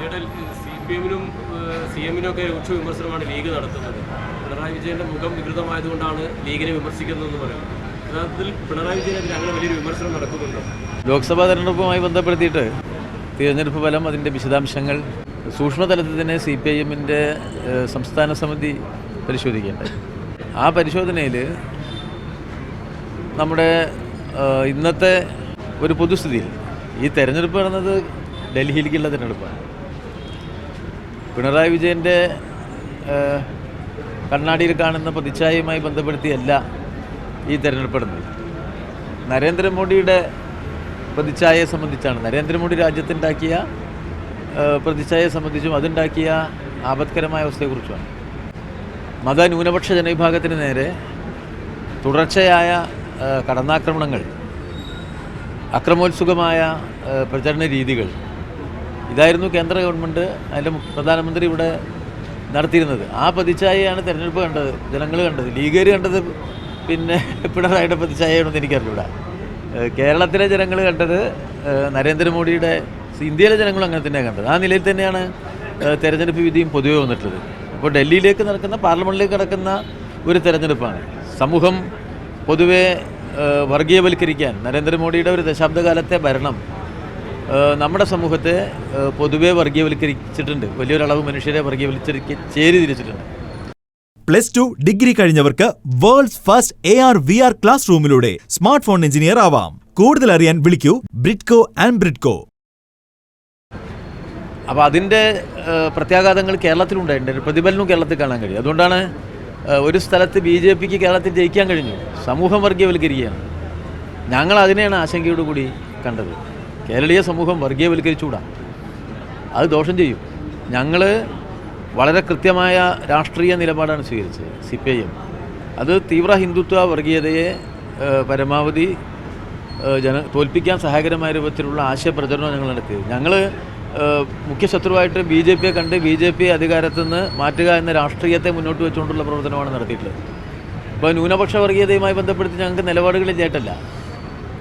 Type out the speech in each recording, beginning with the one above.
ചേട്ടാ C P എമ്മിനും C എമ്മിനും ഒക്കെ രൂക്ഷ വിമർശനമാണ് ലീഗ് നടത്തുന്നത്. പിണറായി വിജയന്റെ മുഖം വികൃതമായതുകൊണ്ടാണ് ലീഗിനെ വിമർശിക്കുന്നതെന്ന് പറയുന്നത്. യഥാർത്ഥത്തിൽ പിണറായി വിജയനെതിരെ വലിയൊരു വിമർശനം നടക്കുന്നുണ്ട്? ലോക്സഭാ തെരഞ്ഞെടുപ്പുമായി ബന്ധപ്പെടുത്തിയിട്ട് തിരഞ്ഞെടുപ്പ് ഫലം അതിന്റെ വിശദാംശങ്ങൾ സൂക്ഷ്മതലത്തിൽ തന്നെ സി പി ഐ എമ്മിന്റെ സംസ്ഥാന സമിതി പരിശോധിക്കേണ്ടത്. ആ പരിശോധനയിൽ നമ്മുടെ ഇന്നത്തെ ഒരു പൊതുസ്ഥിതിയിൽ ഈ തെരഞ്ഞെടുപ്പ് നടന്നത് ഡൽഹിയിലേക്കുള്ള തിരഞ്ഞെടുപ്പാണ്. പിണറായി വിജയന്റെ കണ്ണാടിയിൽ കാണുന്ന പ്രതിച്ഛായയുമായി ബന്ധപ്പെടുത്തിയല്ല ഈ തെരഞ്ഞെടുപ്പ് നടന്നത് നരേന്ദ്രമോദിയുടെ പ്രതിച്ഛായയെ സംബന്ധിച്ചാണ്. നരേന്ദ്രമോദി രാജ്യത്തുണ്ടാക്കിയ പ്രതിച്ഛായയെ സംബന്ധിച്ചും അതുണ്ടാക്കിയ ആപത്കരമായ അവസ്ഥയെക്കുറിച്ചുമാണ്. മത ന്യൂനപക്ഷ ജനവിഭാഗത്തിന് നേരെ തുടർച്ചയായ കടന്നാക്രമണങ്ങൾ അക്രമോത്സുകമായ പ്രചരണ രീതികൾ ഇതായിരുന്നു കേന്ദ്ര ഗവൺമെന്റ് അതിന്റെ പ്രധാനമന്ത്രി ഇവിടെ നടത്തിയിരുന്നത്. ആ പ്രതിച്ഛായയാണ് തിരഞ്ഞെടുപ്പ് കണ്ടത് ജനങ്ങൾ കണ്ടത്. ലീഗേർ കണ്ടത് പിന്നെ പിണറായിയുടെ പ്രതിച്ഛായയാണെന്ന് എനിക്കറിഞ്ഞൂടാ. കേരളത്തിലെ ജനങ്ങൾ കണ്ടത് നരേന്ദ്രമോദിയുടെ ഇന്ത്യയിലെ ജനങ്ങളും അങ്ങനെ തന്നെയാണ് കണ്ടത്. ആ നിലയിൽ തന്നെയാണ് തിരഞ്ഞെടുപ്പ് വിധിയും പൊതുവെ വന്നിട്ടുള്ളത്. അപ്പോൾ ഡൽഹിയിലേക്ക് നടക്കുന്ന പാർലമെന്റിലേക്ക് നടക്കുന്ന ഒരു തെരഞ്ഞെടുപ്പാണ്. സമൂഹം പൊതുവെ വർഗീയവൽക്കരിക്കാൻ നരേന്ദ്രമോദിയുടെ ഒരു ദശാബ്ദകാലത്തെ ഭരണം നമ്മുടെ സമൂഹത്തെ പൊതുവെ വർഗീയവൽക്കരിച്ചിട്ടുണ്ട് വലിയൊരളവ് മനുഷ്യരെ വർഗീയവൽക്കരിക്ക് ചേരി തിരിച്ചിട്ടുണ്ട് plus two degree കഴിഞ്ഞവർക്ക് world's first A R V R class റൂമിലൂടെ smart phone engineer ആവാം. കൂടുതൽ അറിയാൻ വിളിക്കൂ ബ്രിഡ്കോ ആൻഡ് ബ്രിഡ്കോ. അപ്പോൾ അതിന്റെ പ്രത്യാഘാതങ്ങൾ കേരളത്തിലുണ്ടായിട്ടുണ്ട്. പ്രതിഫലനവും കേരളത്തിൽ കാണാൻ കഴിയും. അതുകൊണ്ടാണ് ഒരു സ്ഥലത്ത് ബി ജെ പിക്ക് കേരളത്തിൽ ജയിക്കാൻ കഴിഞ്ഞു. സമൂഹം വർഗീയവൽക്കരിക്കുകയാണ് ഞങ്ങൾ അതിനെയാണ് ആശങ്കയോടുകൂടി കണ്ടത്. കേരളീയ സമൂഹം വർഗീയവൽക്കരിച്ചുകൂടാ? അത് ദോഷം ചെയ്യും. ഞങ്ങൾ വളരെ കൃത്യമായ രാഷ്ട്രീയ നിലപാടാണ് സ്വീകരിച്ചത് സി പി ഐ എം അത് തീവ്ര ഹിന്ദുത്വ വർഗീയതയെ പരമാവധി ജന തോൽപ്പിക്കാൻ സഹായകരമായ രൂപത്തിലുള്ള ആശയപ്രചരണം ഞങ്ങൾ നടത്തി ഞങ്ങൾ മുഖ്യ ശത്രുവായിട്ട് ബി ജെ പിയെ കണ്ട് ബി ജെ പി അധികാരത്തിൽ നിന്ന് മാറ്റുക എന്ന രാഷ്ട്രീയത്തെ മുന്നോട്ട് വെച്ചുകൊണ്ടുള്ള പ്രവർത്തനമാണ് നടത്തിയിട്ടുള്ളത്. ഇപ്പോൾ ന്യൂനപക്ഷ വർഗീയതയുമായി ബന്ധപ്പെടുത്തി ഞങ്ങൾക്ക് നിലപാടുകളില്ലായിട്ടല്ല.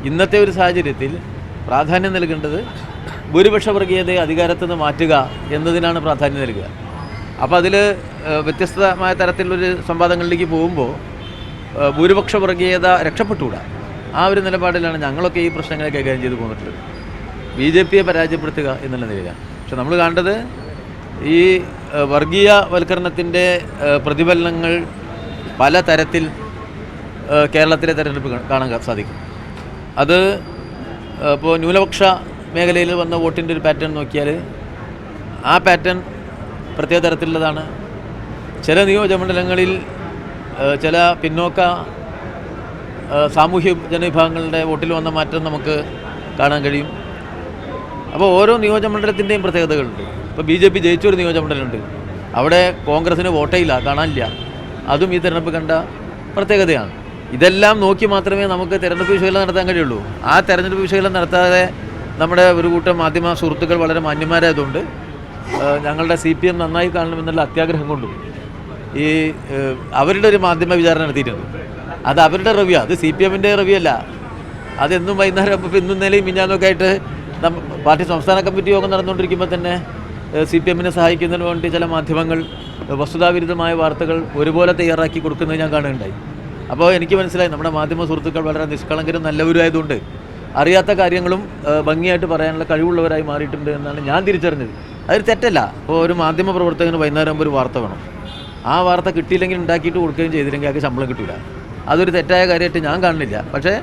ഇന്നത്തെ ഒരു സാഹചര്യത്തിൽ പ്രാധാന്യം നൽകേണ്ടത് ഭൂരിപക്ഷ വർഗീയതയെ അധികാരത്തിൽ നിന്ന് മാറ്റുക എന്നതിനാണ് പ്രാധാന്യം നൽകുക. അപ്പോൾ അതിൽ വ്യത്യസ്തമായ തരത്തിലുള്ളൊരു സംവാദങ്ങളിലേക്ക് പോകുമ്പോൾ ഭൂരിപക്ഷ വർഗീയത രക്ഷപ്പെട്ടുകൂടാ. ആ ഒരു നിലപാടിലാണ് ഞങ്ങളൊക്കെ ഈ പ്രശ്നങ്ങളെ കൈകാര്യം ചെയ്തു പോന്നിട്ടുള്ളത്. ബി ജെ പിയെ പരാജയപ്പെടുത്തുക എന്നുള്ള നിലയിലാണ്. പക്ഷെ നമ്മൾ കണ്ടത് ഈ വർഗീയ വർഗീയവൽക്കരണത്തിന്റെ പ്രതിഫലനങ്ങൾ പല തരത്തിൽ കേരളത്തിലെ തെരഞ്ഞെടുപ്പ് കാണാൻ സാധിക്കും. അത് ഇപ്പോൾ ന്യൂനപക്ഷ മേഖലയിൽ വന്ന വോട്ടിന്റെ ഒരു പാറ്റേൺ നോക്കിയാൽ ആ പാറ്റേൺ പ്രത്യേക തരത്തിലുള്ളതാണ്. ചില നിയോജകമണ്ഡലങ്ങളിൽ ചില പിന്നോക്ക സാമൂഹ്യ ജനവിഭാഗങ്ങളുടെ വോട്ടിൽ വന്ന മാറ്റം നമുക്ക് കാണാൻ കഴിയും. അപ്പോൾ ഓരോ നിയോജകമണ്ഡലത്തിന്റെയും പ്രത്യേകതകളുണ്ട്. ഇപ്പോൾ ബി ജെ പി ജയിച്ചൊരു നിയോജകമണ്ഡലമുണ്ട് അവിടെ കോൺഗ്രസ്സിന് വോട്ടേ ഇല്ല കാണാനില്ല. അതും ഈ തെരഞ്ഞെടുപ്പ് കണ്ട പ്രത്യേകതയാണ്. ഇതെല്ലാം നോക്കി മാത്രമേ നമുക്ക് തെരഞ്ഞെടുപ്പ് വിശകലനം നടത്താൻ കഴിയുള്ളൂ. ആ തെരഞ്ഞെടുപ്പ് വിശകലനം നടത്താതെ നമ്മുടെ ഒരു കൂട്ടം മാധ്യമ സുഹൃത്തുക്കൾ വളരെ മാന്യന്മാരായതുകൊണ്ട് ഞങ്ങളുടെ സി പി എം നന്നായി കാണണമെന്നുള്ള അത്യാഗ്രഹം കൊണ്ടും ഈ അവരുടെ ഒരു മാധ്യമ വിചാരണ നടത്തിയിട്ടുണ്ട്. അത് അവരുടെ റിവ്യൂ. അത് സി പി എമ്മിന്റെ റിവ്യൂ അല്ല അതെന്നും വൈകുന്നേരം ഇപ്പോൾ ഇന്നും നിലയും മിഞ്ഞാന്നൊക്കെ ആയിട്ട് പാർട്ടി സംസ്ഥാന കമ്മിറ്റി യോഗം നടന്നുകൊണ്ടിരിക്കുമ്പോൾ തന്നെ സി പി എമ്മിനെ സഹായിക്കുന്നതിന് വേണ്ടി ചില മാധ്യമങ്ങൾ വസ്തുതാവിരുദ്ധമായ വാർത്തകൾ ഒരുപോലെ തയ്യാറാക്കി കൊടുക്കുന്നത് ഞാൻ കാണുകയുണ്ടായി. അപ്പോൾ എനിക്ക് മനസ്സിലായി നമ്മുടെ മാധ്യമ സുഹൃത്തുക്കൾ വളരെ നിഷ്കളങ്കരും നല്ലവരുമായതുകൊണ്ട് അറിയാത്ത കാര്യങ്ങളും ഭംഗിയായിട്ട് പറയാനുള്ള കഴിവുള്ളവരായി മാറിയിട്ടുണ്ട് എന്നാണ് ഞാൻ തിരിച്ചറിഞ്ഞത്. അതൊരു തെറ്റല്ല. അപ്പോൾ ഒരു മാധ്യമ പ്രവർത്തകന് വൈകുന്നേരം ആകുമ്പോൾ ഒരു വാർത്ത വേണം. ആ വാർത്ത കിട്ടിയില്ലെങ്കിൽ ഉണ്ടാക്കിയിട്ട് കൊടുക്കുകയും ചെയ്തില്ലെങ്കിൽ അയാൾക്ക് ശമ്പളം കിട്ടില്ല അതൊരു തെറ്റായ കാര്യമായിട്ട് ഞാൻ കാണുന്നില്ല. പക്ഷേ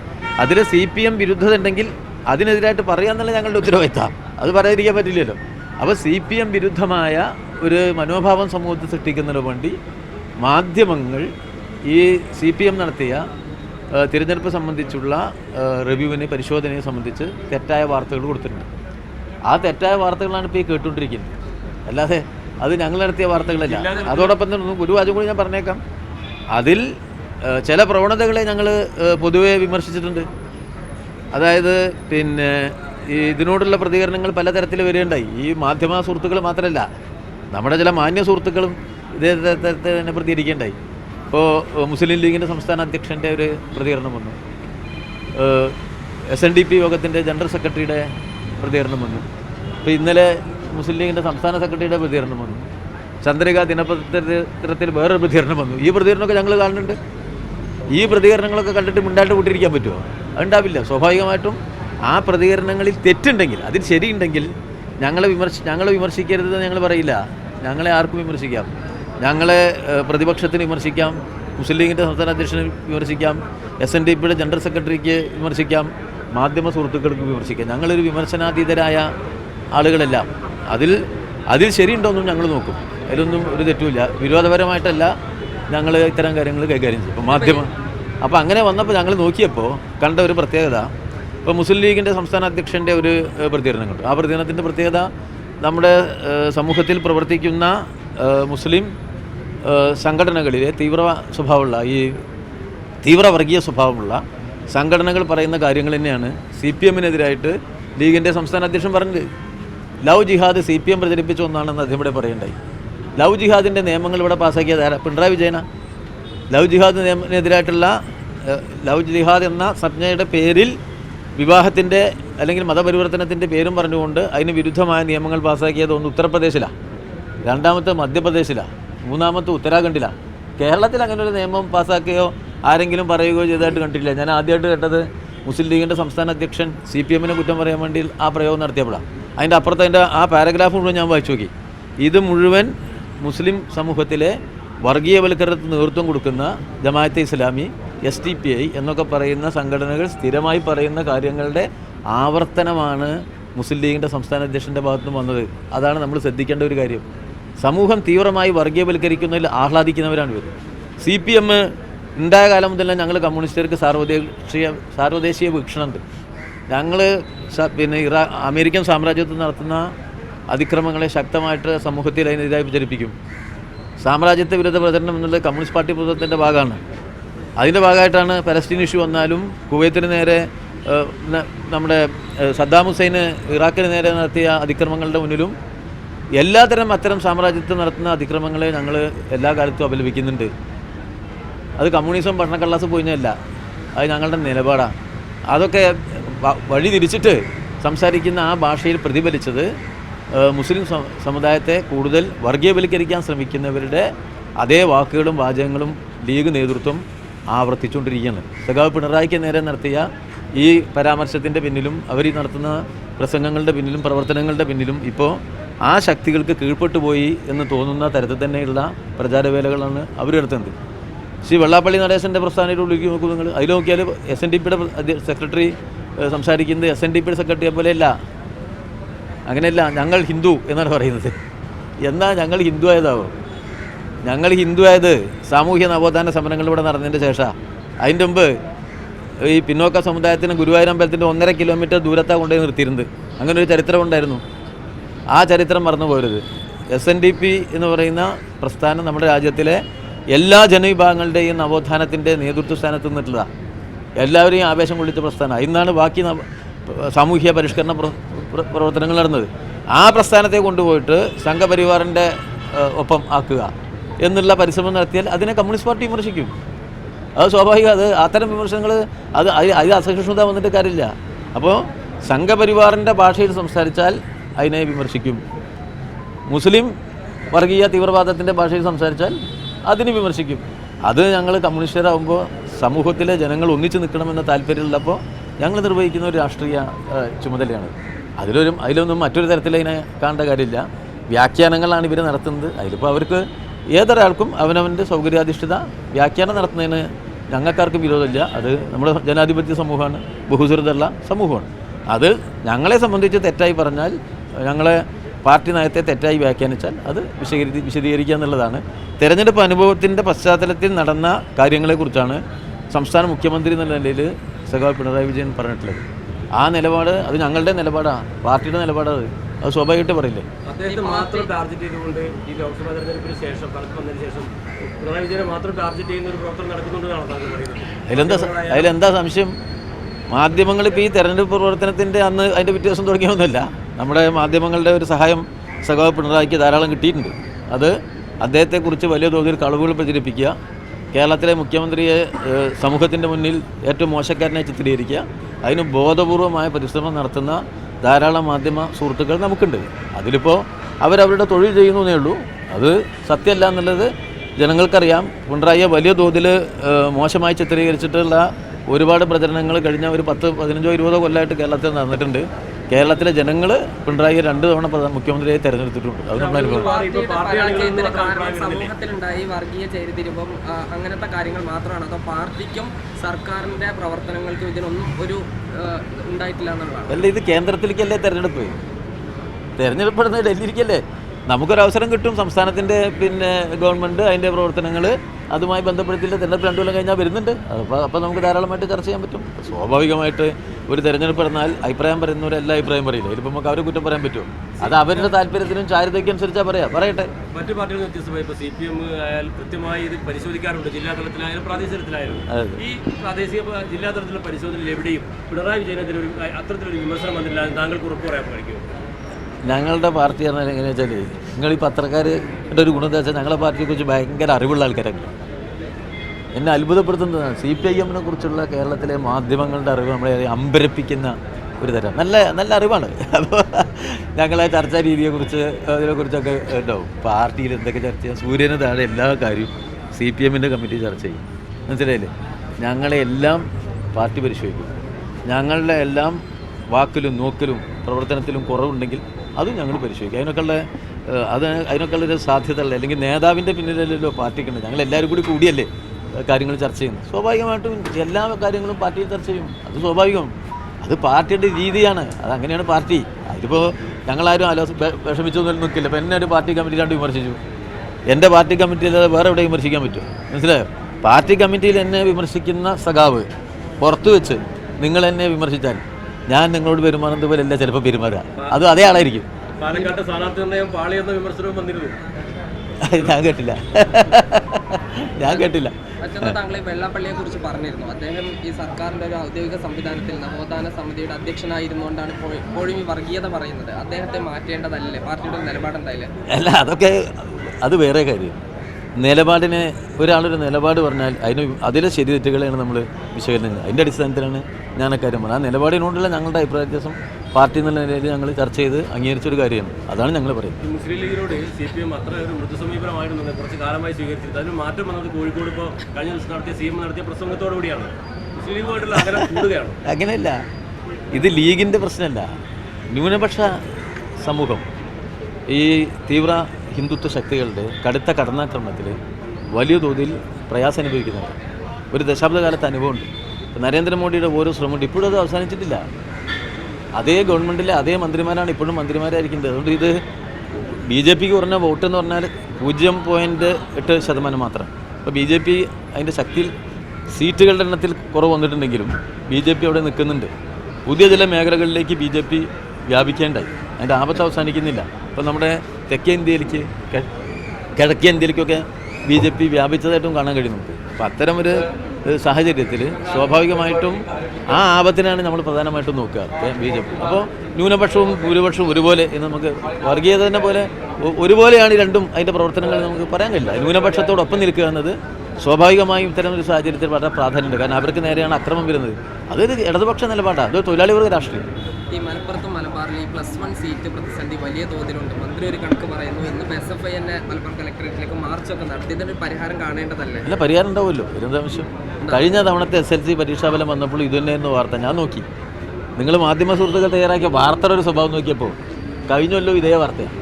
അതിൽ സി പി എം വിരുദ്ധത ഉണ്ടെങ്കിൽ അതിനെതിരായിട്ട് പറയാന്നുള്ള ഞങ്ങളുടെ ഉത്തരവാദിത്തം. അത് പറയാതിരിക്കാൻ പറ്റില്ലല്ലോ. അപ്പോൾ സി പി എം വിരുദ്ധമായ ഒരു മനോഭാവം സമൂഹത്തിൽ സൃഷ്ടിക്കുന്നതിന് വേണ്ടി മാധ്യമങ്ങൾ ഈ സി പി എം നടത്തിയ തിരഞ്ഞെടുപ്പ് സംബന്ധിച്ചുള്ള റിവ്യൂവിനെ പരിശോധനയെ സംബന്ധിച്ച് തെറ്റായ വാർത്തകൾ കൊടുത്തിട്ടുണ്ട്. ആ തെറ്റായ വാർത്തകളാണ് ഇപ്പോൾ ഈ കേട്ടുകൊണ്ടിരിക്കുന്നത്. അല്ലാതെ അത് ഞങ്ങൾ നടത്തിയ വാർത്തകളല്ല. അതോടൊപ്പം തന്നെ ഒരു വാചകം കൂടി ഞാൻ പറഞ്ഞേക്കാം. അതിൽ ചില പ്രവണതകളെ ഞങ്ങൾ പൊതുവെ വിമർശിച്ചിട്ടുണ്ട്. അതായത് പിന്നെ ഈ ഇതിനോടുള്ള പ്രതികരണങ്ങൾ പലതരത്തിൽ വരികയുണ്ടായി. ഈ മാധ്യമ സുഹൃത്തുക്കൾ മാത്രമല്ല നമ്മുടെ ചില മാന്യ സുഹൃത്തുക്കളും ഇതേ തരത്തിൽ തന്നെ പ്രതികരിക്കുകയുണ്ടായി. ഇപ്പോൾ മുസ്ലിം ലീഗിന്റെ സംസ്ഥാന അധ്യക്ഷന്റെ ഒരു പ്രതികരണം വന്നു. എസ് എൻ ഡി പി യോഗത്തിന്റെ ജനറൽ സെക്രട്ടറിയുടെ പ്രതികരണം വന്നു. ഇപ്പോൾ ഇന്നലെ മുസ്ലിം ലീഗിന്റെ സംസ്ഥാന സെക്രട്ടറിയുടെ പ്രതികരണം വന്നു. ചന്ദ്രിക ദിനപത്രത്തിൽ വേറൊരു പ്രതികരണം വന്നു. ഈ പ്രതികരണമൊക്കെ ഞങ്ങൾ കാണുന്നുണ്ട്. ഈ പ്രതികരണങ്ങളൊക്കെ കണ്ടിട്ട് മിണ്ടായിട്ട് വിട്ടിരിക്കാൻ പറ്റുമോ? അതുണ്ടാവില്ല. സ്വാഭാവികമായിട്ടും ആ പ്രതികരണങ്ങളിൽ തെറ്റുണ്ടെങ്കിൽ അതിൽ ശരിയുണ്ടെങ്കിൽ ഞങ്ങളെ വിമർശി ഞങ്ങളെ വിമർശിക്കരുതെന്ന് ഞങ്ങൾ പറയില്ല. ഞങ്ങളെ ആർക്കും വിമർശിക്കാം. ഞങ്ങളെ പ്രതിപക്ഷത്തിന് വിമർശിക്കാം മുസ്ലിം ലീഗിന്റെ സംസ്ഥാന അധ്യക്ഷനെ വിമർശിക്കാം എസ് എൻ ഡി പിയുടെ ജനറൽ സെക്രട്ടറിക്ക് വിമർശിക്കാം മാധ്യമ സുഹൃത്തുക്കൾക്ക് വിമർശിക്കാം. ഞങ്ങളൊരു വിമർശനാതീതരായ ആളുകളല്ല അതിൽ അതിൽ ശരിയുണ്ടോന്നും ഞങ്ങൾ നോക്കും. അതിലൊന്നും ഒരു തെറ്റുമില്ല. വിരോധപരമായിട്ടല്ല ഞങ്ങൾ ഇത്തരം കാര്യങ്ങൾ കൈകാര്യം ചെയ്യും. ഇപ്പോൾ മാധ്യമം അപ്പോൾ അങ്ങനെ വന്നപ്പോൾ ഞങ്ങൾ നോക്കിയപ്പോൾ കണ്ട ഒരു പ്രത്യേകത ഇപ്പോൾ മുസ്ലിം ലീഗിന്റെ സംസ്ഥാന അധ്യക്ഷന്റെ ഒരു കണ്ടു ആ പ്രതികരണത്തിന്റെ പ്രത്യേകത നമ്മുടെ സമൂഹത്തിൽ പ്രവർത്തിക്കുന്ന മുസ്ലിം സംഘടനകളിലെ തീവ്ര സ്വഭാവമുള്ള ഈ തീവ്രവർഗീയ സ്വഭാവമുള്ള സംഘടനകൾ പറയുന്ന കാര്യങ്ങൾ തന്നെയാണ് സി പി എമ്മിനെതിരായിട്ട് ലീഗിന്റെ സംസ്ഥാന അധ്യക്ഷൻ പറഞ്ഞത്. Love jihad C P M പ്രചരിപ്പിച്ച ഒന്നാണെന്ന് അദ്ദേഹം ഇവിടെ പറയണ്ടായി ലവ് ജിഹാദിന്റെ നിയമങ്ങൾ ഇവിടെ പാസ്സാക്കിയത് ആരാ? പിണറായി വിജയന. ലവ് ജിഹാദ് നിയമത്തിനെതിരായിട്ടുള്ള ലവ് ജിഹാദ് എന്ന സംജ്ഞയുടെ പേരിൽ വിവാഹത്തിന്റെ അല്ലെങ്കിൽ മതപരിവർത്തനത്തിന്റെ പേരും പറഞ്ഞുകൊണ്ട് അതിന് വിരുദ്ധമായ നിയമങ്ങൾ പാസ്സാക്കിയത് ഒന്ന് ഉത്തർപ്രദേശിലാണ് രണ്ടാമത്തെ മധ്യപ്രദേശിലാണ് മൂന്നാമത്തെ ഉത്തരാഖണ്ഡിലാണ് കേരളത്തിൽ അങ്ങനെ ഒരു നിയമം പാസ്സാക്കുകയോ ആരെങ്കിലും പറയുകയോ ചെയ്തതായിട്ട് കണ്ടിട്ടില്ല. ഞാൻ ആദ്യമായിട്ട് കേട്ടത് മുസ്ലിം ലീഗിന്റെ സംസ്ഥാന അധ്യക്ഷൻ സി പി എമ്മിനെ കുറ്റം പറയാൻ വേണ്ടി ആ പ്രയോഗം നടത്തിയപ്പോഴാണ് അതിന്റെ അപ്പുറത്ത് അതിന്റെ ആ പാരഗ്രാഫ് മുഴുവൻ ഞാൻ വായിച്ചു നോക്കി. ഇത് മുഴുവൻ മുസ്ലിം സമൂഹത്തിലെ വർഗീയവൽക്കരണത്തിന് നേതൃത്വം കൊടുക്കുന്ന Jamaat-e Islami S T P I എന്നൊക്കെ പറയുന്ന സംഘടനകൾ സ്ഥിരമായി പറയുന്ന കാര്യങ്ങളുടെ ആവർത്തനമാണ് മുസ്ലിം ലീഗിന്റെ സംസ്ഥാന അധ്യക്ഷന്റെ ഭാഗത്തുനിന്ന് വന്നത്. അതാണ് നമ്മൾ ശ്രദ്ധിക്കേണ്ട ഒരു കാര്യം. സമൂഹം തീവ്രമായി വർഗീയവൽക്കരിക്കുന്നതിൽ ആഹ്ലാദിക്കുന്നവരാണ് ഇവർ സി പി എം ഉണ്ടായ കാലം മുതൽ ഞങ്ങൾ കമ്മ്യൂണിസ്റ്റുകാർക്ക് സാർവദേശീയ സാർവദേശീയ വീക്ഷണമുണ്ട്. ഞങ്ങൾ പിന്നെ ഇറാ അമേരിക്കൻ സാമ്രാജ്യത്തിൽ നടത്തുന്ന അതിക്രമങ്ങളെ ശക്തമായിട്ട് സമൂഹത്തിൽ അതിനെതിരായി പ്രചരിപ്പിക്കും. സാമ്രാജ്യത്വ വിരുദ്ധ പ്രചരണം എന്നുള്ളത് കമ്മ്യൂണിസ്റ്റ് പാർട്ടി പ്രവർത്തനത്തിന്റെ ഭാഗമാണ്. അതിന്റെ ഭാഗമായിട്ടാണ് പലസ്തീൻ ഇഷ്യൂ വന്നാലും കുവൈത്തിന് നേരെ നമ്മുടെ സദ്ദാം ഹുസൈന് ഇറാഖിന് നേരെ നടത്തിയ അതിക്രമങ്ങളുടെ മുന്നിലും എല്ലാത്തരം അത്തരം സാമ്രാജ്യത്വം നടത്തുന്ന അതിക്രമങ്ങളെ ഞങ്ങൾ എല്ലാ കാലത്തും അപലപിക്കുന്നുണ്ട്. അത് കമ്മ്യൂണിസം ഭരണക്കള്ളാസ് പോയിഞ്ഞല്ല അത് ഞങ്ങളുടെ നിലപാടാണ് അതൊക്കെ വഴി തിരിച്ചിട്ട് സംസാരിക്കുന്ന ആ ഭാഷയിൽ പ്രതിഫലിച്ചത് മുസ്ലിം സമുദായത്തെ കൂടുതൽ വർഗീയവൽക്കരിക്കാൻ ശ്രമിക്കുന്നവരുടെ അതേ വാക്കുകളും വാചകങ്ങളും ലീഗ് നേതൃത്വം ആവർത്തിച്ചുകൊണ്ടിരിക്കുകയാണ്. സഖാവ് പിണറായിക്ക് നേരെ നടത്തിയ ഈ പരാമർശത്തിന്റെ പിന്നിലും അവർ നടത്തുന്ന പ്രസംഗങ്ങളുടെ പിന്നിലും പ്രവർത്തനങ്ങളുടെ പിന്നിലും ഇപ്പോൾ ആ ശക്തികൾക്ക് കീഴ്പ്പെട്ടു പോയി എന്ന് തോന്നുന്ന തരത്തിൽ തന്നെയുള്ള പ്രചാരവേലകളാണ് അവരെടുത്തത്. ശ്രീ വെള്ളാപ്പള്ളി നടേശന്റെ പ്രസ്ഥാനത്തിൽ വിളിക്കും നോക്കൂ നിങ്ങൾ. അതിൽ നോക്കിയാൽ എസ് എൻ ഡി പിയുടെ സെക്രട്ടറി സംസാരിക്കുന്നത് എസ് എൻ ഡി പിയുടെ സെക്രട്ടറിയെ പോലെയല്ല. അങ്ങനെയല്ല ഞങ്ങൾ ഹിന്ദു എന്നാണ് പറയുന്നത്. എന്നാൽ ഞങ്ങൾ ഹിന്ദു ആയതാവോ. ഞങ്ങൾ ഹിന്ദു ആയത് സാമൂഹ്യ നവോത്ഥാന സമരങ്ങൾ ഇവിടെ നടന്നതിന്റെ ശേഷം. അതിന്റെ മുമ്പ് ഈ പിന്നോക്ക സമുദായത്തിന് ഗുരുവായൂർ അമ്പലത്തിന്റെ ഒന്നര കിലോമീറ്റർ ദൂരത്താണ് കൊണ്ടുപോയി നിർത്തിയിരുന്നത്. അങ്ങനെ ഒരു ചരിത്രം ഉണ്ടായിരുന്നു ആ ചരിത്രം മറന്നു പോരുത് എസ് എൻ ഡി പി എന്ന് പറയുന്ന പ്രസ്ഥാനം നമ്മുടെ രാജ്യത്തിലെ എല്ലാ ജനവിഭാഗങ്ങളുടെയും നവോത്ഥാനത്തിന്റെ നേതൃത്വ സ്ഥാനത്ത് നിന്നിട്ടുള്ളതാണ് എല്ലാവരെയും ആവേശം കൊള്ളിച്ച പ്രസ്ഥാനമാണ്. ഇന്നാണ് ബാക്കി സാമൂഹ്യ പരിഷ്കരണ പ്ര- പ്ര- പ്രവർത്തനങ്ങൾ നടന്നത്. ആ പ്രസ്ഥാനത്തെ കൊണ്ടുപോയിട്ട് സംഘപരിവാറിന്റെ ഒപ്പം ആക്കുക എന്നുള്ള പരിശ്രമം നടത്തിയാൽ അതിനെ കമ്മ്യൂണിസ്റ്റ് പാർട്ടി വിമർശിക്കും. അത് സ്വാഭാവികം. അത് അത്തരം വിമർശനങ്ങൾ അത് അതിൽ അസഹിഷ്ണുത വന്നിട്ട് കാര്യമില്ല. അപ്പോൾ സംഘപരിവാറിന്റെ ഭാഷയിൽ സംസാരിച്ചാൽ അതിനെ വിമർശിക്കും. മുസ്ലിം വർഗീയ തീവ്രവാദത്തിന്റെ ഭാഷയിൽ സംസാരിച്ചാൽ അതിനെ വിമർശിക്കും. അത് ഞങ്ങൾ കമ്മ്യൂണിസ്റ്റുകാരാകുമ്പോൾ സമൂഹത്തിലെ ജനങ്ങൾ ഒന്നിച്ചു നിൽക്കണമെന്ന താല്പര്യമുള്ളപ്പോൾ ഞങ്ങൾ നിർവഹിക്കുന്ന ഒരു രാഷ്ട്രീയ ചുമതലയാണ്. അതിലൊരു അതിലൊന്നും മറ്റൊരു തരത്തിൽ അതിനെ കാണേണ്ട കാര്യമില്ല. വ്യാഖ്യാനങ്ങളാണ് ഇവർ നടത്തുന്നത്. അതിലിപ്പോൾ അവർക്ക് ഏതൊരാൾക്കും അവനവന്റെ സൗകര്യാധിഷ്ഠിത വ്യാഖ്യാനം നടത്തുന്നതിന് ഞങ്ങൾക്കാർക്കും വിരോധമില്ല. അത് നമ്മുടെ ജനാധിപത്യ സമൂഹമാണ്. ബഹുസ്വരതയുള്ള സമൂഹമാണ്. അത് ഞങ്ങളെ സംബന്ധിച്ച് തെറ്റായി പറഞ്ഞാൽ ഞങ്ങളെ പാർട്ടി നയത്തെ തെറ്റായി വ്യാഖ്യാനിച്ചാൽ അത് വിശദീകരി വിശദീകരിക്കുക എന്നുള്ളതാണ്. തെരഞ്ഞെടുപ്പ് അനുഭവത്തിന്റെ പശ്ചാത്തലത്തിൽ നടന്ന കാര്യങ്ങളെക്കുറിച്ചാണ് സംസ്ഥാന മുഖ്യമന്ത്രി എന്നുള്ള നിലയിൽ സഖാവ് പിണറായി വിജയൻ പറഞ്ഞിട്ടുള്ളത്. ആ നിലപാട് അത് ഞങ്ങളുടെ നിലപാടാണ് പാർട്ടിയുടെ നിലപാടാണ് അത് അത് സ്വാഭാവികമായിട്ട് പറയില്ലേ? അദ്ദേഹത്തെ മാത്രം ടാർഗറ്റ് ചെയ്തുകൊണ്ട് ഈ ലോക്സഭാ തെരഞ്ഞെടുപ്പിന് ശേഷം വന്നതിന് ശേഷം പിണറായി വിജയനെ മാത്രം ടാർഗറ്റ് ചെയ്യുന്ന ഒരു പ്രവർത്തനം നടക്കുന്നുണ്ടെന്നാണ് അതിലെന്താ അതിലെന്താ സംശയം? മാധ്യമങ്ങൾ ഇപ്പോൾ ഈ തെരഞ്ഞെടുപ്പ് പ്രവർത്തനത്തിന്റെ അന്ന് അതിന്റെ വ്യത്യാസം തുടങ്ങിയൊന്നുമല്ല. നമ്മുടെ മാധ്യമങ്ങളുടെ ഒരു സഹായം സഖാവ് പിണറായിക്ക് ധാരാളം കിട്ടിയിട്ടുണ്ട്. അത് അദ്ദേഹത്തെക്കുറിച്ച് വലിയ തോതിൽ കളവുകൾ പ്രചരിപ്പിക്കുക കേരളത്തിലെ മുഖ്യമന്ത്രിയെ സമൂഹത്തിന്റെ മുന്നിൽ ഏറ്റവും മോശക്കാരനെ ചിത്രീകരിക്കുക അതിന് ബോധപൂർവമായ പരിശ്രമം നടത്തുന്ന ധാരാളം മാധ്യമ സുഹൃത്തുക്കൾ നമുക്കുണ്ട്. അതിലിപ്പോൾ അവരവരുടെ തൊഴിൽ ചെയ്യുന്നു ചെയ്യുന്നതേ ഉള്ളൂ. അത് സത്യമല്ല എന്നുള്ളത് ജനങ്ങൾക്കറിയാം. പിണറായിയെ വലിയ തോതിൽ മോശമായി ചിത്രീകരിച്ചിട്ടുള്ള ഒരുപാട് പ്രചരണങ്ങൾ കഴിഞ്ഞ ഒരു പത്ത് പതിനഞ്ചോ ഇരുപതോ കൊല്ലമായിട്ട് കേരളത്തിൽ നടന്നിട്ടുണ്ട്. കേരളത്തിലെ ജനങ്ങൾ പിണറായി രണ്ട് തവണ പ്രധാന മുഖ്യമന്ത്രിയായി തെരഞ്ഞെടുത്തിട്ടുണ്ട്. അത് സമൂഹത്തിലുണ്ടായി വർഗീയ ചേരിതിരിവും അങ്ങനത്തെ കാര്യങ്ങൾ മാത്രമാണ്. അതോ പാർട്ടിക്കും സർക്കാരിന്റെ പ്രവർത്തനങ്ങൾക്കും ഇതിനൊന്നും ഒരു ഉണ്ടായിട്ടില്ല എന്നുള്ളതാണ്. അല്ല ഇത് കേന്ദ്രത്തിലേക്കല്ലേ തെരഞ്ഞെടുപ്പ്? തെരഞ്ഞെടുപ്പ് ഡൽഹിയിലേക്കല്ലേ? നമുക്കൊരവസരം കിട്ടും സംസ്ഥാനത്തിന്റെ പിന്നെ ഗവൺമെന്റ് അതിന്റെ പ്രവർത്തനങ്ങൾ അതുമായി ബന്ധപ്പെടുത്തിയിട്ട് തിരഞ്ഞെടുപ്പ് രണ്ടു കൊല്ലം കഴിഞ്ഞാൽ വരുന്നുണ്ട്. അപ്പോൾ അപ്പോൾ നമുക്ക് ധാരാളമായിട്ട് ചർച്ച ചെയ്യാൻ പറ്റും. സ്വാഭാവികമായിട്ട് ഒരു തിരഞ്ഞെടുപ്പ് നടന്നാൽ അഭിപ്രായം പറയുന്നവരെല്ലാം അഭിപ്രായം പറയില്ല? ഇതിപ്പോൾ നമുക്ക് അവരെ കുറ്റം പറയാൻ പറ്റുമോ? അത് അവരുടെ താല്പര്യത്തിനും ചാരിതയ്ക്കും അനുസരിച്ചാൽ പറയാം. പറയട്ടെ. മറ്റു പാർട്ടികൾ വ്യത്യസ്തമായി ഇപ്പോൾ സി പി എം ആയാൽ കൃത്യമായി ഇത് പരിശോധിക്കാറുണ്ട്. ജില്ലാ തലത്തിലായാലും പ്രാദേശിക തലത്തിലായാലും. ഈ പ്രാദേശിക ജില്ലാ തലത്തിലുള്ള പരിശോധനയിൽ എവിടെയും പിണറായി വിജയനെതിരെ ഒരു അത്തരത്തിലൊരു വിമർശനം വന്നില്ല താങ്കൾക്ക് ഉറപ്പ് പറയാൻ കഴിക്കുമോ ഞങ്ങളുടെ പാർട്ടി പറഞ്ഞാൽ എങ്ങനെയാ വെച്ചാൽ നിങ്ങൾ ഈ പത്രക്കാരുടെ ഒരു ഗുണം എന്താ വെച്ചാൽ ഞങ്ങളുടെ പാർട്ടിയെക്കുറിച്ച് ഭയങ്കര അറിവുള്ള ആൾക്കാരാണ്. എന്നെ അത്ഭുതപ്പെടുത്തുന്നത് സി പി ഐ എമ്മിനെ കുറിച്ചുള്ള കേരളത്തിലെ മാധ്യമങ്ങളുടെ അറിവ് നമ്മളെ അമ്പരപ്പിക്കുന്ന ഒരു തരം. നല്ല നല്ല അറിവാണ്. അപ്പോൾ ഞങ്ങളെ ചർച്ചാ രീതിയെക്കുറിച്ച് അതിനെക്കുറിച്ചൊക്കെ ഉണ്ടാവും. പാർട്ടിയിൽ എന്തൊക്കെ ചർച്ച ചെയ്യാം? സൂര്യന് താഴെ എല്ലാ കാര്യവും സി പി എമ്മിന്റെ കമ്മിറ്റി ചർച്ച ചെയ്യും. മനസ്സിലായില്ലേ? ഞങ്ങളെ എല്ലാം പാർട്ടി പരിശോധിക്കും. ഞങ്ങളുടെ എല്ലാം വാക്കിലും നോക്കിലും പ്രവർത്തനത്തിലും കുറവുണ്ടെങ്കിൽ അതും ഞങ്ങൾ പരിശോധിക്കും. അതിനൊക്കെയുള്ള അത് അതിനൊക്കെയുള്ളൊരു സാധ്യതയുള്ള അല്ലെങ്കിൽ നേതാവിന്റെ പിന്നിലല്ലോ പാർട്ടിക്കുണ്ട് ഞങ്ങൾ എല്ലാവരും കൂടി കൂടിയല്ലേ കാര്യങ്ങൾ ചർച്ച ചെയ്യുന്നത്. സ്വാഭാവികമായിട്ടും എല്ലാ കാര്യങ്ങളും പാർട്ടിയിൽ ചർച്ച ചെയ്യും. അത് സ്വാഭാവികം. അത് പാർട്ടിയുടെ രീതിയാണ്. അത് അങ്ങനെയാണ് പാർട്ടി. അതിപ്പോൾ ഞങ്ങളാരും ആലോചി വിഷമിച്ചൊന്നും നിൽക്കില്ല. ഇപ്പം എന്നെ ഒരു പാർട്ടി കമ്മിറ്റി രണ്ട് വിമർശിച്ചു. എന്റെ പാർട്ടി കമ്മിറ്റിയിൽ വേറെ എവിടെ വിമർശിക്കാൻ പറ്റും മനസ്സിലായോ? പാർട്ടി കമ്മിറ്റിയിൽ എന്നെ വിമർശിക്കുന്ന സഖാവ് പുറത്തു വെച്ച് നിങ്ങൾ എന്നെ വിമർശിച്ചാൽ ഞാൻ നിങ്ങളോട് പെരുമാറുന്നത് പോലെ അല്ല ചിലപ്പോൾ പെരുമാറുക. അത് അതേ ആളായിരിക്കും. പാലക്കാട്ട് സ്ഥാനാർത്ഥി നിർണയം പാളിയെന്ന വിമർശനവും വന്നിരുന്നു. ഞാൻ കേട്ടില്ല. ഞാൻ കേട്ടില്ല. വെള്ളാപ്പള്ളിയെ കുറിച്ച് പറഞ്ഞിരുന്നു. അദ്ദേഹം ഈ സർക്കാരിന്റെ ഒരു ഔദ്യോഗിക സംവിധാനത്തിൽ നവോത്ഥാന സമിതിയുടെ അധ്യക്ഷനായിരുന്നുകൊണ്ടാണ് ഇപ്പോൾ- ഇപ്പോഴും ഈ വർഗീയത പറയുന്നത്. അദ്ദേഹത്തെ മാറ്റേണ്ടതല്ലേ? പാർട്ടിയുടെ ഒരു നിലപാടെന്തായാലും? അല്ല അതൊക്കെ അത് വേറെ കാര്യം. നിലപാടിനെ ഒരാളൊരു നിലപാട് പറഞ്ഞാൽ അതിന് അതിലെ ശരി തെറ്റുകളെയാണ് നമ്മൾ വിശകലനം ചെയ്യുന്നത് അതിന്റെ അടിസ്ഥാനത്തിലാണ് ഞാൻ അക്കാര്യം പറഞ്ഞത്. ആ നിലപാടിനോടുള്ള ഞങ്ങളുടെ അഭിപ്രായ വ്യത്യാസം പാർട്ടി എന്നുള്ള നിലയിൽ ഞങ്ങൾ ചർച്ച ചെയ്ത് അംഗീകരിച്ചൊരു കാര്യമാണ്. അതാണ് ഞങ്ങൾ പറയുന്നത്. മുസ്ലിം ലീഗിനോട് സി പി എം അത്ര ഒരു മൃദുസമീപനമായിരുന്നു കുറച്ച് കാലമായി സ്വീകരിച്ചത് അതിന് മാറ്റം വന്നത് കോഴിക്കോട് ഇപ്പോൾ കഴിഞ്ഞ ദിവസം നടത്തിയ സി എം നടത്തിയ പ്രസംഗത്തോടുകൂടിയാണ് മുസ്ലിം ലീഗുമായിട്ടുള്ള അകലം കൂടുകയാണ്. അങ്ങനെയല്ല. ഇത് ലീഗിന്റെ പ്രശ്നമല്ല. ന്യൂനപക്ഷ സമൂഹം ഈ തീവ്ര ഹിന്ദുത്വ ശക്തികളുടെ കടുത്ത കടന്നാക്രമണത്തിൽ വലിയ തോതിൽ പ്രയാസം അനുഭവിക്കുന്നുണ്ട്. ഒരു ദശാബ്ദകാലത്ത് അനുഭവമുണ്ട്. നരേന്ദ്രമോദിയുടെ ഓരോ ശ്രമമുണ്ട് ഇപ്പോഴും അത് അവസാനിച്ചിട്ടില്ല. അതേ ഗവൺമെന്റിലെ അതേ മന്ത്രിമാരാണ് ഇപ്പോഴും മന്ത്രിമാരായിരിക്കുന്നത്. അതുകൊണ്ട് ഇത് ബി ജെ പിക്ക് കുറഞ്ഞ വോട്ട് എന്ന് പറഞ്ഞാൽ പൂജ്യം പോയിന്റ് എട്ട് ശതമാനം മാത്രം. അപ്പോൾ ബി ജെ പി അതിന്റെ ശക്തിയിൽ സീറ്റുകളുടെ എണ്ണത്തിൽ കുറവ് വന്നിട്ടുണ്ടെങ്കിലും ബി ജെ പി അവിടെ നിൽക്കുന്നുണ്ട്. പുതിയ ചില മേഖലകളിലേക്ക് ബി ജെ പി വ്യാപിക്കേണ്ടായി. അതിന്റെ ആപത്ത് അവസാനിക്കുന്നില്ല. ഇപ്പോൾ നമ്മുടെ തെക്കേ ഇന്ത്യയിലേക്ക് കിഴക്കേ ഇന്ത്യയിലേക്കൊക്കെ ബി ജെ പി വ്യാപിച്ചതായിട്ടും കാണാൻ കഴിയുന്നുണ്ട്. അത്തരം ഒരു സാഹചര്യത്തിൽ സ്വാഭാവികമായിട്ടും ആ ആപത്തിനാണ് നമ്മൾ പ്രധാനമായിട്ടും നോക്കുക. B J P. അപ്പോൾ ന്യൂനപക്ഷവും ഭൂരിപക്ഷവും ഒരുപോലെ എന്ന് നമുക്ക് വർഗീയതനെ പോലെ ഒരുപോലെയാണ് രണ്ടും അതിന്റെ പ്രവർത്തനങ്ങൾ നമുക്ക് പറയാൻ കഴിയില്ല. ന്യൂനപക്ഷത്തോടൊപ്പം നിൽക്കുക എന്നത് സ്വാഭാവികമായും ഇത്തരം ഒരു സാഹചര്യത്തിൽ വളരെ പ്രാധാന്യമുണ്ട്. കാരണം അവർക്ക് നേരെയാണ് അക്രമം വരുന്നത്. അതൊരു ഇടതുപക്ഷ നിലപാടാണ്. അത് തൊഴിലാളി വർഗ രാഷ്ട്രീയം. ഈ മലപ്പുറത്തും മലബാറിലും ഈ പ്ലസ് വൺ സീറ്റ് പ്രതിസന്ധി വലിയ തോതിലുണ്ട്. മന്ത്രി ഒരു കണക്ക് പറയുന്നു. ഇന്ന് എസ് എഫ് ഐ തന്നെ മലപ്പുറം കലക്ടറേറ്റിലേക്ക് മാർച്ചൊക്കെ നടത്തി. ഇതിനൊരു പരിഹാരം കാണേണ്ടതല്ലേ? അല്ല പരിഹാരം ഉണ്ടാവുമല്ലോ. വരുന്ന ആവശ്യം കഴിഞ്ഞ തവണത്തെ എസ് എൽ സി പരീക്ഷാഫലം വന്നപ്പോൾ ഇത് തന്നെയായിരുന്നു വാർത്ത. ഞാൻ നോക്കി. നിങ്ങൾ മാധ്യമ സുഹൃത്തുക്കൾ തയ്യാറാക്കിയ വാർത്തയുടെ ഒരു സ്വഭാവം നോക്കിയപ്പോൾ കഴിഞ്ഞല്ലോ ഇതേ വാർത്തയാണ്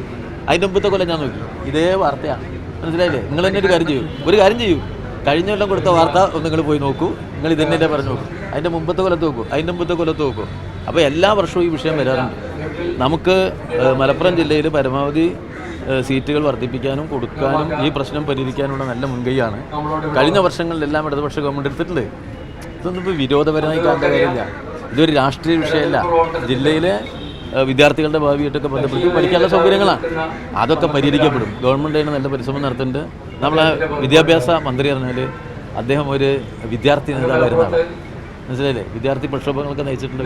അതിന്റെ മുമ്പത്തെ കൊല്ലം ഞാൻ നോക്കി. ഇതേ വാർത്തയാണ് മനസ്സിലായില്ലേ? നിങ്ങൾ തന്നെ ഒരു കാര്യം ചെയ്യൂ. ഒരു കാര്യം ചെയ്യൂ. കഴിഞ്ഞ കൊല്ലം കൊടുത്ത വാർത്ത ഒന്ന് നിങ്ങൾ പോയി നോക്കൂ. നിങ്ങൾ ഇതന്നെ പറഞ്ഞു നോക്കൂ. അതിന്റെ മുമ്പത്തെ കൊല്ലത്ത് നോക്കൂ. അതിന്റെ മുമ്പത്തെ കൊല്ലത്ത് നോക്കൂ. അപ്പോൾ എല്ലാ വർഷവും ഈ വിഷയം വരാറുണ്ട്. നമുക്ക് മലപ്പുറം ജില്ലയിൽ പരമാവധി സീറ്റുകൾ വർദ്ധിപ്പിക്കാനും കൊടുക്കാനും ഈ പ്രശ്നം പരിഹരിക്കാനുള്ള നല്ല മുൻകൈയാണ്. കഴിഞ്ഞ വർഷങ്ങളിലെല്ലാം ഇടതുപക്ഷ ഗവൺമെന്റ് എടുത്തിട്ടുണ്ട്. ഇതൊന്നും ഇപ്പോൾ വിരോധപരമായി കാണേണ്ട കാര്യമില്ല. ഇതൊരു രാഷ്ട്രീയ വിഷയമല്ല. ജില്ലയിലെ വിദ്യാർത്ഥികളുടെ ഭാവിയായിട്ടൊക്കെ ബന്ധപ്പെട്ട് പഠിക്കാനുള്ള സൗകര്യങ്ങളാണ്. അതൊക്കെ പരിഹരിക്കപ്പെടും. ഗവൺമെന്റ് അതിന് നല്ല പരിശ്രമം നടത്തുന്നുണ്ട്. നമ്മളെ വിദ്യാഭ്യാസ മന്ത്രി പറഞ്ഞാൽ അദ്ദേഹം ഒരു വിദ്യാർത്ഥി നേതാവായിരുന്നാണ് മനസ്സിലായില്ലേ? വിദ്യാർത്ഥി പ്രക്ഷോഭങ്ങളൊക്കെ നയിച്ചിട്ടുണ്ട്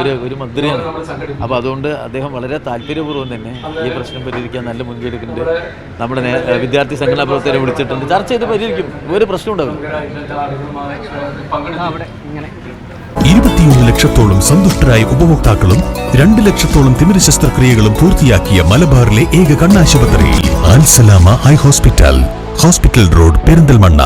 ഒരു ഒരു മന്ത്രിയാണ്. അപ്പോൾ അതുകൊണ്ട് അദ്ദേഹം വളരെ താല്പര്യപൂർവം തന്നെ ഈ പ്രശ്നം പരിഹരിക്കാൻ നല്ല മുൻകൈ എടുക്കുന്നുണ്ട് നമ്മുടെ വിദ്യാർത്ഥി സംഘടനാ പ്രവർത്തകരെ വിളിച്ചിട്ടുണ്ട്. ചർച്ച ചെയ്ത് പരിഹരിക്കും. ഒരു പ്രശ്നം ഉണ്ടാവില്ല. ഇരുപത്തിയൊന്ന് ലക്ഷത്തോളം സന്തുഷ്ടരായ ഉപഭോക്താക്കളും രണ്ട് ലക്ഷത്തോളം തിമിര ശസ്ത്രക്രിയകളും പൂർത്തിയാക്കിയ മലബാറിലെ ഏക കണ്ണാശുപത്രി Alsalama eye hospital. Hospital road Perinthalmanna.